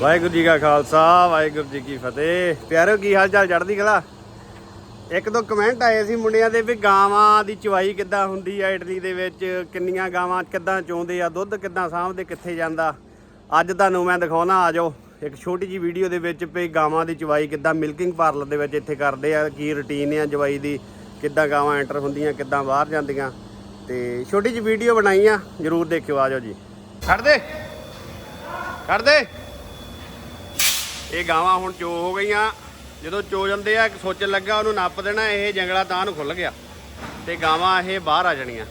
ਵਾਹਿਗੁਰੂ ਜੀ ਕਾ ਖਾਲਸਾ, ਵਾਹਿਗੁਰੂ ਜੀ ਕੀ ਫਤਿਹ। ਪਿਆਰਿਓ, ਕੀ ਹਾਲ ਚਾਲ ਚੜ੍ਹਦੀ ਕਲਾ? ਇੱਕ ਦੋ ਕਮੈਂਟ ਆਏ ਸੀ ਮੁੰਡਿਆਂ ਦੇ ਵੀ ਗਾਵਾਂ ਦੀ ਚਵਾਈ ਕਿੱਦਾਂ ਹੁੰਦੀ ਆ ਇਟਲੀ ਦੇ ਵਿੱਚ? ਕਿੰਨੀਆਂ ਗਾਵਾਂ ਕਿੱਦਾਂ ਚੋਂਦੇ ਆ? ਦੁੱਧ ਕਿੱਦਾਂ ਸਾਂਭਦੇ, ਕਿੱਥੇ ਜਾਂਦਾ? ਅੱਜ ਤੁਹਾਨੂੰ ਮੈਂ ਦਿਖਾਉਣਾ, ਆ ਜਾਓ। ਇੱਕ ਛੋਟੀ ਜੀ ਵੀਡੀਓ ਦੇ ਵਿੱਚ ਵੀ ਗਾਵਾਂ ਦੀ ਚਵਾਈ ਕਿੱਦਾਂ ਮਿਲਕਿੰਗ ਪਾਰਲਰ ਦੇ ਵਿੱਚ ਇੱਥੇ ਕਰਦੇ ਆ, ਕੀ ਰੁਟੀਨ ਆ ਜਵਾਈ ਦੀ? ਕਿੱਦਾਂ ਗਾਵਾਂ ਐਂਟਰ ਹੁੰਦੀਆਂ, ਕਿੱਦਾਂ ਬਾਹਰ ਜਾਂਦੀਆਂ? ਤੇ ਛੋਟੀ ਜੀ ਵੀਡੀਓ ਬਣਾਈ ਆ, ਜਰੂਰ ਦੇਖਿਓ, ਆ ਜਾਓ ਜੀ। ਛੱਡ ਦੇ। ਛੱਡ ਦੇ। ਇਹ ਗਾਵਾਂ ਹੁਣ ਚੋ ਹੋ ਗਈਆਂ। ਜਦੋਂ ਚੋ ਜਾਂਦੇ ਆ ਸੋਚਣ ਲੱਗਾ ਉਹਨੂੰ ਨੱਪ ਦੇਣਾ, ਇਹ ਜੰਗਲਾ ਤਾਂ ਨੂੰ ਖੁੱਲ ਗਿਆ। ਤੇ ਗਾਵਾਂ ਇਹ ਬਾਹਰ ਆ ਜਾਣੀਆਂ।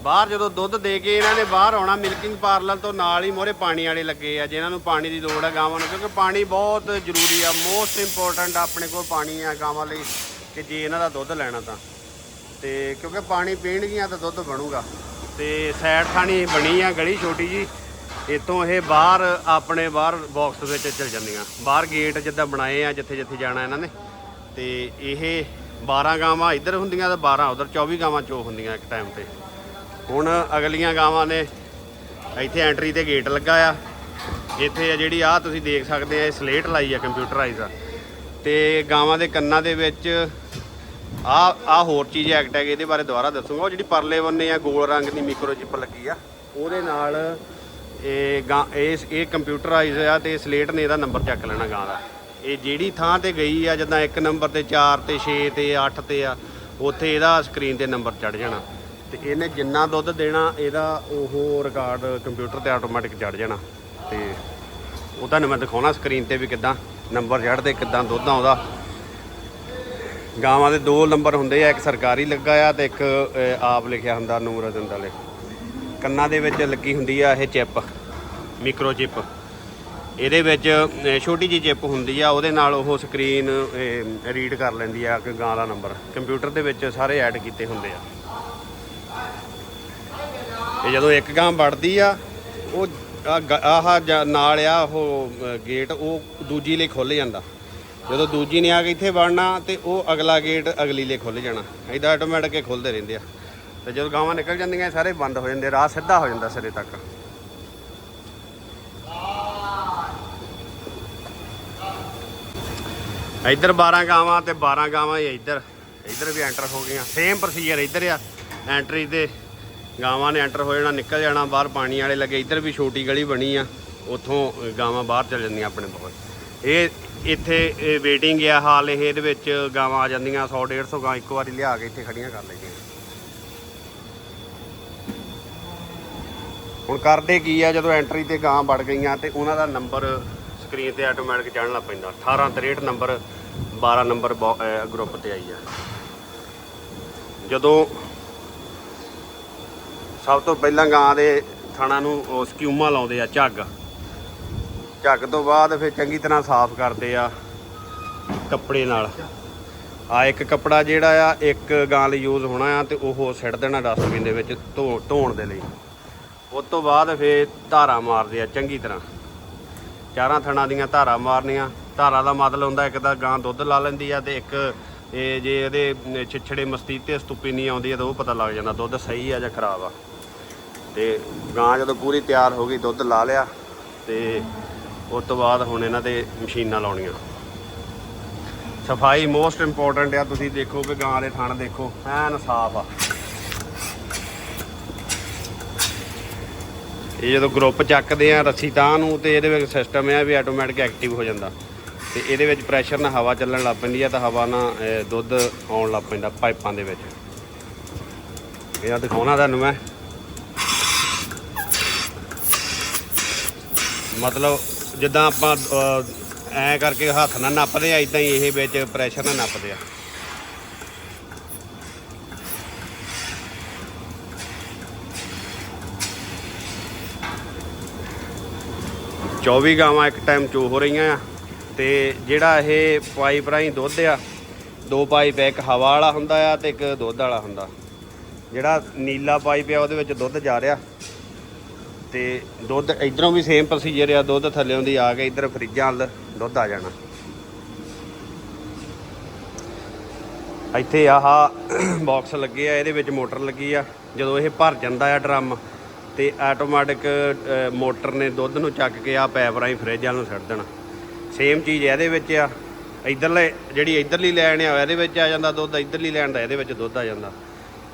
ਬਾਹਰ ਜਦੋਂ ਦੁੱਧ ਦੇ ਕੇ ਇਹਨਾਂ ਨੇ ਬਾਹਰ ਆਉਣਾ ਮਿਲਕਿੰਗ ਪਾਰਲਰ ਤੋਂ ਨਾਲ ਹੀ ਮੋਰੇ ਪਾਣੀ ਵਾਲੇ ਲੱਗੇ ਆ, ਜਿਨ੍ਹਾਂ ਨੂੰ ਪਾਣੀ ਦੀ ਲੋੜ ਆ ਗਾਵਾਂ ਨੂੰ, ਕਿਉਂਕਿ ਪਾਣੀ ਬਹੁਤ ਜ਼ਰੂਰੀ ਆ ਮੋਸਟ ਇੰਪੋਰਟੈਂਟ ਆਪਣੇ ਕੋਲ ਪਾਣੀ ਆ ਗਾਵਾਂ ਲਈ, ਕਿ ਜੇ ਇਹਨਾਂ ਦਾ ਦੁੱਧ ਲੈਣਾ ਤਾਂ। ਤੇ ਕਿਉਂਕਿ ਪਾਣੀ ਪੀਣਗੀਆਂ ਤਾਂ ਦੁੱਧ ਬਣੂਗਾ। ਤੇ ਸਾਈਡ ਥਾਣੀ ਬਣੀ ਆ ਗਲੀ ਛੋਟੀ ਜੀ। ਇਤੋਂ ਇਹ ਬਾਹਰ, ਆਪਣੇ ਬਾਹਰ ਬਾਕਸ ਵਿੱਚ ਚਲ ਜਾਂਦੀਆਂ। ਬਾਹਰ ਗੇਟ ਜਿੱਦਾਂ ਬਣਾਏ ਆ, ਜਿੱਥੇ ਜਿੱਥੇ ਜਾਣਾ ਇਹਨਾਂ ਨੇ। ਤੇ ਇਹ 12 ਗਾਵਾਂ ਇੱਧਰ ਹੁੰਦੀਆਂ ਤੇ 12 ਉਧਰ 24 ਗਾਵਾਂ ਚੋ ਹੁੰਦੀਆਂ ਇੱਕ ਟਾਈਮ ਤੇ। ਹੁਣ ਅਗਲੀਆਂ ਗਾਵਾਂ ਨੇ ਇੱਥੇ ਐਂਟਰੀ ਤੇ ਗੇਟ ਲੱਗਾ ਆ। ਇੱਥੇ ਆ ਜਿਹੜੀ ਆ ਤੁਸੀਂ ਦੇਖ ਸਕਦੇ ਆ, ਇਹ ਸਲੇਟ ਲਾਈ ਆ ਕੰਪਿਊਟਰਾਈਜ਼ ਆ। ਤੇ ਗਾਵਾਂ ਦੇ ਕੰਨਾਂ ਦੇ ਵਿੱਚ ਆ ਆ ਹੋਰ ਚੀਜ਼ ਐਕਟ ਹੈਗੀ, ਇਹਦੇ ਬਾਰੇ ਦੁਬਾਰਾ ਦੱਸੂਗਾ। ਉਹ ਜਿਹੜੀ ਪਰਲੇ ਬੰਨੇ ਆ, ਗੋਲ ਰੰਗ ਦੀ ਮਿਕਰੋ ਚਿਪ ਲੱਗੀ ਆ, ਉਹਦੇ ਨਾਲ ਇਹ ਗਾਂ ਇਹ ਇਹ ਕੰਪਿਊਟਰਾਈਜ਼ ਆ ਤੇ ਸਲੇਟ ਨੇ ਇਹਦਾ ਨੰਬਰ ਚੱਕ ਲੈਣਾ ਗਾਂ ਦਾ। ਇਹ ਜਿਹੜੀ ਥਾਂ ਤੇ ਗਈ ਆ, ਜਿੱਦਾਂ ਇੱਕ ਨੰਬਰ ਤੇ 4 ਤੇ 6 ਤੇ 8 ਤੇ ਆ, ਉੱਥੇ ਇਹਦਾ ਸਕਰੀਨ ਤੇ ਨੰਬਰ ਚੜ ਜਾਣਾ। ਤੇ ਇਹਨੇ ਜਿੰਨਾ ਦੁੱਧ ਦੇਣਾ, ਇਹਦਾ ਉਹ ਰਿਕਾਰਡ ਕੰਪਿਊਟਰ ਤੇ ਆਟੋਮੈਟਿਕ ਚੜ ਜਾਣਾ। ਤੇ ਉਹ ਤੁਹਾਨੂੰ ਮੈਂ ਦਿਖਾਉਣਾ ਸਕਰੀਨ ਤੇ ਵੀ ਕਿੱਦਾਂ ਨੰਬਰ ਚੜਦੇ ਕਿੱਦਾਂ ਦੁੱਧ ਆਉਂਦਾ ਗਾਵਾਂ ਦੇ ਦੋ ਨੰਬਰ ਹੁੰਦੇ ਆ, ਇੱਕ ਸਰਕਾਰੀ ਲੱਗਾ ਆ ਤੇ ਇੱਕ ਆਪ ਲਿਖਿਆ ਹੁੰਦਾ ਨੂਰਜਨ ਵਾਲੇ। ਕੰਨਾਂ ਦੇ ਵਿੱਚ ਲੱਗੀ ਹੁੰਦੀ ਆ ਇਹ ਚਿਪ ਮਿਕਰੋ ਚਿਪ। ਇਹਦੇ ਵਿੱਚ ਛੋਟੀ ਜਿਹੀ ਚਿਪ ਹੁੰਦੀ ਆ, ਉਹਦੇ ਨਾਲ ਉਹ ਸਕਰੀਨ ਰੀਡ ਕਰ ਲੈਂਦੀ ਆ, ਕਿ ਗਾਂ ਦਾ ਨੰਬਰ ਕੰਪਿਊਟਰ ਦੇ ਵਿੱਚ ਸਾਰੇ ਐਡ ਕੀਤੇ ਹੁੰਦੇ ਆ। ਇਹ ਜਦੋਂ ਇੱਕ ਗਾਂ ਵੜਦੀ ਆ, ਉਹ ਆਹ ਜ- ਨਾਲ ਆ, ਉਹ ਗੇਟ ਉਹ ਦੂਜੀ ਲਈ ਖੁੱਲ ਜਾਂਦਾ। ਜਦੋਂ ਦੂਜੀ ਨੇ ਆ ਕੇ ਇੱਥੇ ਵੜਨਾ ਤੇ ਉਹ ਅਗਲਾ ਗੇਟ ਅਗਲੀ ਲਈ ਖੁੱਲ ਜਾਣਾ। ਇਹਦਾ ਆਟੋਮੈਟਿਕ ਹੀ ਖੁੱਲਦੇ ਰਹਿੰਦੇ ਆ। ਤੇ ਜਦੋਂ ਗਾਵਾਂ ਨਿਕਲ ਜਾਂਦੀਆਂ ਸਾਰੇ ਬੰਦ ਹੋ ਜਾਂਦੇ, ਰਾਹ ਸਿੱਧਾ ਹੋ ਜਾਂਦਾ ਸਿਰੇ ਤੱਕ। ਇੱਧਰ 12 ਗਾਵਾਂ ਤੇ 12 ਗਾਵਾਂ ਹੀ ਇੱਧਰ। ਇੱਧਰ ਵੀ ਐਂਟਰ ਹੋ ਗਈਆਂ। ਸੇਮ ਪ੍ਰੋਸੀਜਰ ਇੱਧਰ ਆ। ਐਂਟਰੀ ਤੇ ਗਾਵਾਂ ਨੇ ਐਂਟਰ ਹੋ ਜਾਣਾ, ਨਿਕਲ ਜਾਣਾ, ਬਾਹਰ ਪਾਣੀ ਵਾਲੇ ਲੱਗੇ। ਇੱਧਰ ਵੀ ਛੋਟੀ ਗਲੀ ਬਣੀ ਆ। ਉੱਥੋਂ ਗਾਵਾਂ ਬਾਹਰ ਚਲ ਜਾਂਦੀਆਂ ਆਪਣੇ ਬਹੁਤ ਇਹ ਇੱਥੇ ਵੇਟਿੰਗ ਆ ਹਾਲ, ਇਹ ਇਹਦੇ ਵਿੱਚ ਗਾਵਾਂ ਆ ਜਾਂਦੀਆਂ 100 150 ਗਾਂ ਇੱਕੋ ਵਾਰੀ ਲਿਆ ਕੇ ਇੱਥੇ ਖੜੀਆਂ ਕਰ ਲਈਆਂ। ਹੁਣ ਕਰਦੇ ਕੀ ਆ, ਜਦੋਂ ਐਂਟਰੀ ਤੇ ਗਾਂ ਵੜ ਗਈਆਂ ਤੇ ਉਹਨਾਂ ਦਾ ਨੰਬਰ ਸਕਰੀਨ ਤੇ ਆਟੋਮੈਟਿਕ ਚੜ੍ਹਨਾ ਪੈਂਦਾ। 1863 ਨੰਬਰ 12 ਨੰਬਰ ਗਰੁੱਪ ਤੇ ਆਈ ਆ। ਜਦੋਂ ਸਭ ਤੋਂ ਪਹਿਲਾਂ ਗਾਂ ਦੇ ਥਣਾ ਨੂੰ ਸਕਿਊਮਾ ਲਾਉਂਦੇ ਆ, ਝੱਗ। ਝੱਗ ਤੋਂ ਬਾਅਦ ਫਿਰ ਚੰਗੀ ਤਰ੍ਹਾਂ ਸਾਫ਼ ਕਰਦੇ ਆ ਕੱਪੜੇ ਨਾਲ। ਆ ਇੱਕ ਕੱਪੜਾ ਜਿਹੜਾ ਆ, ਇੱਕ ਗਾਂ ਲਈ ਯੂਜ਼ ਹੋਣਾ ਆ ਤੇ ਉਹ ਸਿੱਟ ਦੇਣਾ ਡਸਟਬਿਨ ਦੇ ਵਿੱਚ ਧੋ ਧੋਣ ਦੇ ਲਈ। ਉਸ ਤੋਂ ਬਾਅਦ ਫਿਰ ਧਾਰਾ ਮਾਰਦੇ ਆ ਚੰਗੀ ਤਰ੍ਹਾਂ। ਚਾਰਾਂ ਥਣਾਂ ਦੀਆਂ ਧਾਰਾ ਮਾਰਨੀਆਂ। ਧਾਰਾ ਦਾ ਮਤਲਬ ਹੁੰਦਾ ਇੱਕ ਤਾਂ ਗਾਂ ਦੁੱਧ ਲਾ ਲੈਂਦੀ ਆ ਤੇ ਇੱਕ ਇਹ ਜੇ ਇਹਦੇ ਅਮ, ਛਿਛੜੇ ਮਸਤੀਤੇ ਸਤੂਪੀ ਨਹੀਂ ਆਉਂਦੀ ਆ ਤਾਂ ਉਹ ਪਤਾ ਲੱਗ ਜਾਂਦਾ ਦੁੱਧ ਸਹੀ ਆ ਜਾਂ ਖਰਾਬ ਆ। ਤੇ ਗਾਂ ਜਦੋਂ ਪੂਰੀ ਤਿਆਰ ਹੋ ਗਈ ਦੁੱਧ ਲਾ ਲਿਆ ਤੇ ਉਸ ਤੋਂ ਬਾਅਦ ਹੁਣ ਇਹਨਾਂ ਦੇ ਮਸ਼ੀਨਾਂ ਲਾਉਣੀਆਂ। ਸਫ਼ਾਈ ਮੋਸਟ ਇੰਪੋਰਟੈਂਟ ਆ ਤੁਸੀਂ ਦੇਖੋ ਕਿ ਗਾਂ ਦੇ ਥਣ ਦੇਖੋ ਐਨ ਸਾਫ਼ ਆ। ਇਹ ਜਦੋਂ ਗਰੁੱਪ ਚੱਕਦੇ ਆ ਰੱਸੀ ਤਾਂ ਨੂੰ ਤੇ ਇਹਦੇ ਵਿੱਚ ਸਿਸਟਮ ਆ ਵੀ ਆਟੋਮੈਟਿਕ ਐਕਟਿਵ ਹੋ ਜਾਂਦਾ। ਤੇ ਇਹਦੇ ਵਿੱਚ ਪ੍ਰੈਸ਼ਰ ਨਾਲ ਹਵਾ ਚੱਲਣ ਲੱਗ ਪੈਂਦੀ ਆ ਤਾਂ ਹਵਾ ਨਾਲ ਦੁੱਧ ਆਉਣ ਲੱਗ ਪੈਂਦਾ ਪਾਈਪਾਂ ਦੇ ਵਿੱਚ। ਇਹ ਆ ਦਿਖਾਉਣਾ ਤੁਹਾਨੂੰ ਮੈਂ। ਮਤਲਬ ਜਿੱਦਾਂ ਆਪਾਂ ਅਹ, ਐਂ ਕਰਕੇ ਹੱਥ ਨਾਲ ਨੱਪਦੇ ਆ ਇਦਾਂ ਹੀ ਇਹ ਵਿੱਚ ਪ੍ਰੈਸ਼ਰ ਨਾਲ ਨੱਪਦੇ ਆ। ਚੌਵੀ ਗਾਵਾਂ ਇੱਕ ਟਾਈਮ ਚੋ ਹੋ ਰਹੀਆਂ ਆ। ਤੇ ਜਿਹੜਾ ਇਹ ਪਾਈਪ ਰਾਹੀਂ ਦੁੱਧ ਆ, ਦੋ ਪਾਈਪ ਆ, ਇੱਕ ਹਵਾ ਵਾਲਾ ਹੁੰਦਾ ਆ ਤੇ ਇੱਕ ਦੁੱਧ ਵਾਲਾ ਹੁੰਦਾ। ਜਿਹੜਾ ਨੀਲਾ ਪਾਈਪ ਆ, ਉਹਦੇ ਵਿੱਚ ਦੁੱਧ ਜਾ ਰਿਹਾ। ਤੇ ਦੁੱਧ ਇਧਰੋਂ ਵੀ ਸੇਮ ਪ੍ਰੋਸੀਜਰ ਆ, ਦੁੱਧ ਥੱਲੇੋਂ ਦੀ ਆ ਕੇ ਇਧਰ ਫਰਿੱਜਾਂ ਵੱਲ ਦੁੱਧ ਆ ਜਾਣਾ। ਇੱਥੇ ਆਹ ਬਾਕਸ ਲੱਗੇ ਆ, ਇਹਦੇ ਵਿੱਚ ਮੋਟਰ ਲੱਗੀ ਆ। ਜਦੋਂ ਇਹ ਭਰ ਜਾਂਦਾ ਆ ਡਰਮ ਤੇ ਆਟੋਮੈਟਿਕ ਮੋਟਰ ਨੇ ਦੁੱਧ ਨੂੰ ਚੱਕ ਕੇ ਆ ਪੈਪ ਰਾਹੀਂ ਫਰਿੱਜ ਨੂੰ ਛੱਡ ਦੇਣਾ। ਸੇਮ ਚੀਜ਼ ਇਹਦੇ ਵਿੱਚ ਆ। ਇਧਰਲੇ, ਜਿਹੜੀ ਇਧਰਲੀ ਲੈਣ ਆ, ਇਹਦੇ ਵਿੱਚ ਆ ਜਾਂਦਾ ਦੁੱਧ, ਇਧਰਲੀ ਲੈਣ ਦਾ ਇਹਦੇ ਵਿੱਚ ਦੁੱਧ ਆ ਜਾਂਦਾ।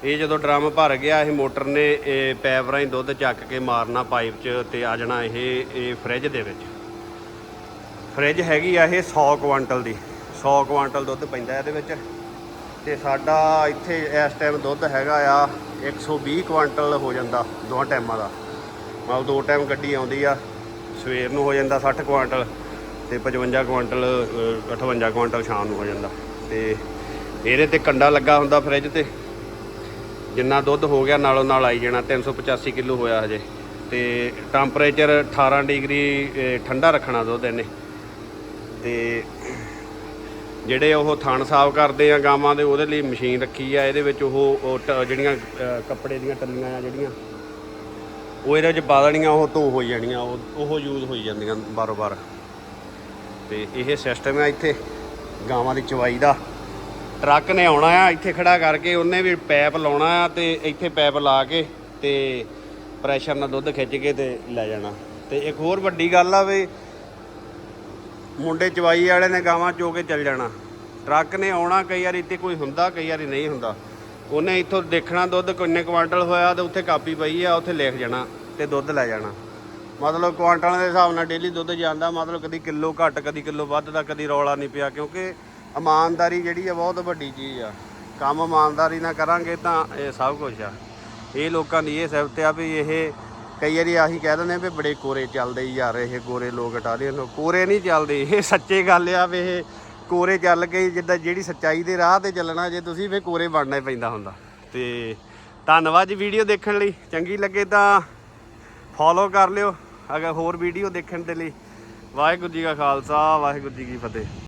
ਇਹ ਜਦੋਂ ਡਰਮ ਭਰ ਗਿਆ, ਇਹ ਮੋਟਰ ਨੇ, ਇਹ ਪੈਪ ਰਾਹੀਂ ਦੁੱਧ ਚੱਕ ਕੇ ਮਾਰਨਾ ਪਾਈਪ 'ਚ ਤੇ ਆ ਜਾਣਾ ਇਹ ਇਹ ਫਰਿੱਜ ਦੇ ਵਿੱਚ। ਫਰਿੱਜ ਹੈਗੀ ਆ ਇਹ 100 ਕੁਆਂਟਲ ਦੀ। 100 ਕੁਆਂਟਲ ਦੁੱਧ ਪੈਂਦਾ ਇਹਦੇ ਵਿੱਚ। ਤੇ ਸਾਡਾ ਇੱਥੇ ਇਸ ਟਾਈਮ ਦੁੱਧ ਹੈਗਾ ਆ 120 ਕੁਆਂਟਲ ਹੋ ਜਾਂਦਾ ਦੋਹਾਂ ਟਾਈਮਾਂ ਦਾ। ਮਤਲਬ ਦੋ ਟਾਈਮ ਗੱਡੀ ਆਉਂਦੀ ਆ ਸਵੇਰ ਨੂੰ ਹੋ ਜਾਂਦਾ 60 ਕੁਆਂਟਲ ਤੇ 55 ਕੁਆਂਟਲ ਅ, 58 ਕੁਆਂਟਲ ਸ਼ਾਮ ਨੂੰ ਹੋ ਜਾਂਦਾ। ਤੇ ਇਹਦੇ ਤੇ ਕੰਡਾ ਲੱਗਾ ਹੁੰਦਾ ਫਰਿੱਜ ਤੇ। ਜਿੰਨਾ ਦੁੱਧ ਹੋ ਗਿਆ ਨਾਲੋਂ ਨਾਲ ਆਈ ਜਾਣਾ 385 ਕਿਲੋ ਹੋਇਆ ਹਜੇ। ਤੇ ਟੈਂਪਰੇਚਰ 18 ਡਿਗਰੀ ਠੰਡਾ ਰੱਖਣਾ ਦੁੱਧ ਇਹਨੇ। ਤੇ ਜਿਹੜੇ ਉਹ ਥਣ ਸਾਫ਼ ਕਰਦੇ ਆ ਗਾਵਾਂ ਦੇ, ਉਹਦੇ ਲਈ ਮਸ਼ੀਨ ਰੱਖੀ ਆ, ਇਹਦੇ ਵਿੱਚ ਉਹ ਉਹ ਟ- ਜਿਹੜੀਆਂ ਕੱਪੜੇ ਦੀਆਂ ਟੱਲੀਆਂ ਆ ਜਿਹੜੀਆਂ, ਉਹ ਇਹਦੇ ਵਿੱਚ ਪਾ ਦੇਣੀਆਂ, ਉਹ ਧੋ ਹੋ ਜਾਣੀਆਂ, ਉਹ ਉਹ ਯੂਜ਼ ਹੋਈ ਜਾਂਦੀਆਂ ਬਾਰ-ਬਾਰ। ਤੇ ਇਹ ਸਿਸਟਮ ਆ ਇੱਥੇ, ਗਾਵਾਂ ਦੀ ਚਵਾਈ ਦਾ। ਟਰੱਕ ਨੇ ਆਉਣਾ ਆ, ਇੱਥੇ ਖੜਾ ਕਰਕੇ ਉਹਨੇ ਵੀ ਪੈਪ ਲਾਉਣਾ ਆ ਤੇ ਇੱਥੇ ਪੈਪ ਲਾ ਕੇ ਤੇ ਪ੍ਰੈਸ਼ਰ ਨਾਲ ਦੁੱਧ ਖਿੱਚ ਕੇ ਤੇ ਲੈ ਜਾਣਾ। ਤੇ ਇੱਕ ਹੋਰ ਵੱਡੀ ਗੱਲ ਆ ਵੀ ਮੁੰਡੇ ਚਵਾਈ ਵਾਲੇ ਨੇ ਗਾਵਾਂ ਚੋ ਕੇ ਚੱਲ ਜਾਣਾ। ਟਰੱਕ ਨੇ ਆਉਣਾ, ਕਈ ਵਾਰੀ ਇੱਥੇ ਕੋਈ ਹੁੰਦਾ, ਕਈ ਵਾਰੀ ਨਹੀਂ ਹੁੰਦਾ। ਉਹਨੇ ਇੱਥੋਂ ਦੇਖਣਾ ਦੁੱਧ ਕਿੰਨੇ ਕੁਆਂਟਲ ਹੋਇਆ ਤੇ ਉੱਥੇ ਕਾਪੀ ਪਈ ਆ, ਉੱਥੇ ਲਿਖ ਜਾਣਾ ਤੇ ਦੁੱਧ ਲੈ ਜਾਣਾ। ਮਤਲਬ ਕੁਆਂਟਲਾਂ ਦੇ ਹਿਸਾਬ ਨਾਲ ਡੇਲੀ ਦੁੱਧ ਜਾਂਦਾ, ਮਤਲਬ ਕਦੀ ਕਿਲੋ ਘੱਟ, ਕਦੀ ਕਿਲੋ ਵੱਧ ਦਾ ਕਦੀ ਰੌਲਾ ਨਹੀਂ ਪਿਆ, ਕਿਉਂਕਿ ਇਮਾਨਦਾਰੀ ਜਿਹੜੀ ਆ ਬਹੁਤ ਵੱਡੀ ਚੀਜ਼ ਆ। ਕੰਮ ਇਮਾਨਦਾਰੀ ਨਾਲ ਕਰਾਂਗੇ ਤਾਂ ਇਹ ਸਭ ਕੁਝ ਆ। ਇਹ ਲੋਕਾਂ ਦੀ ਇਹ ਸਿਫਤ ਆ ਵੀ ਇਹ ਕਈ ਵਾਰੀ ਆਹੀ ਕਹਿ ਦਿੰਦੇ ਆ ਵੀ ਬੜੇ ਕੋਰੇ ਚੱਲਦੇ ਈ ਯਾਰ, ਇਹ ਗੋਰੇ ਲੋਕ ਇਟਾਲੀਅਨ ਲੋਕ ਕੋਰੇ ਨਹੀਂ ਚੱਲਦੇ, ਇਹ ਸੱਚੇ ਗੱਲ ਆ ਵੀ ਇਹ ਕੋਰੇ ਚੱਲ ਕੇ ਜਿੱਦਾਂ ਜਿਹੜੀ ਸੱਚਾਈ ਦੇ ਰਾਹ ਤੇ ਚੱਲਣਾ, ਜੇ ਤੁਸੀਂ ਫੇ ਕੋਰੇ ਬਣਨਾ ਹੀ ਪੈਂਦਾ ਹੁੰਦਾ। ਤੇ ਧੰਨਵਾਦ ਜੀ ਵੀਡੀਓ ਦੇਖਣ ਲਈ, ਚੰਗੀ ਲੱਗੇ ਤਾਂ ਫੋਲੋ ਕਰ ਲਿਓ, ਅਗਰ ਹੋਰ ਵੀਡੀਓ ਦੇਖਣ ਦੇ ਲਈ, ਵਾਹਿਗੁਰੂ ਜੀ ਕਾ ਖਾਲਸਾ, ਵਾਹਿਗੁਰੂ ਜੀ ਕੀ ਫਤਿਹ।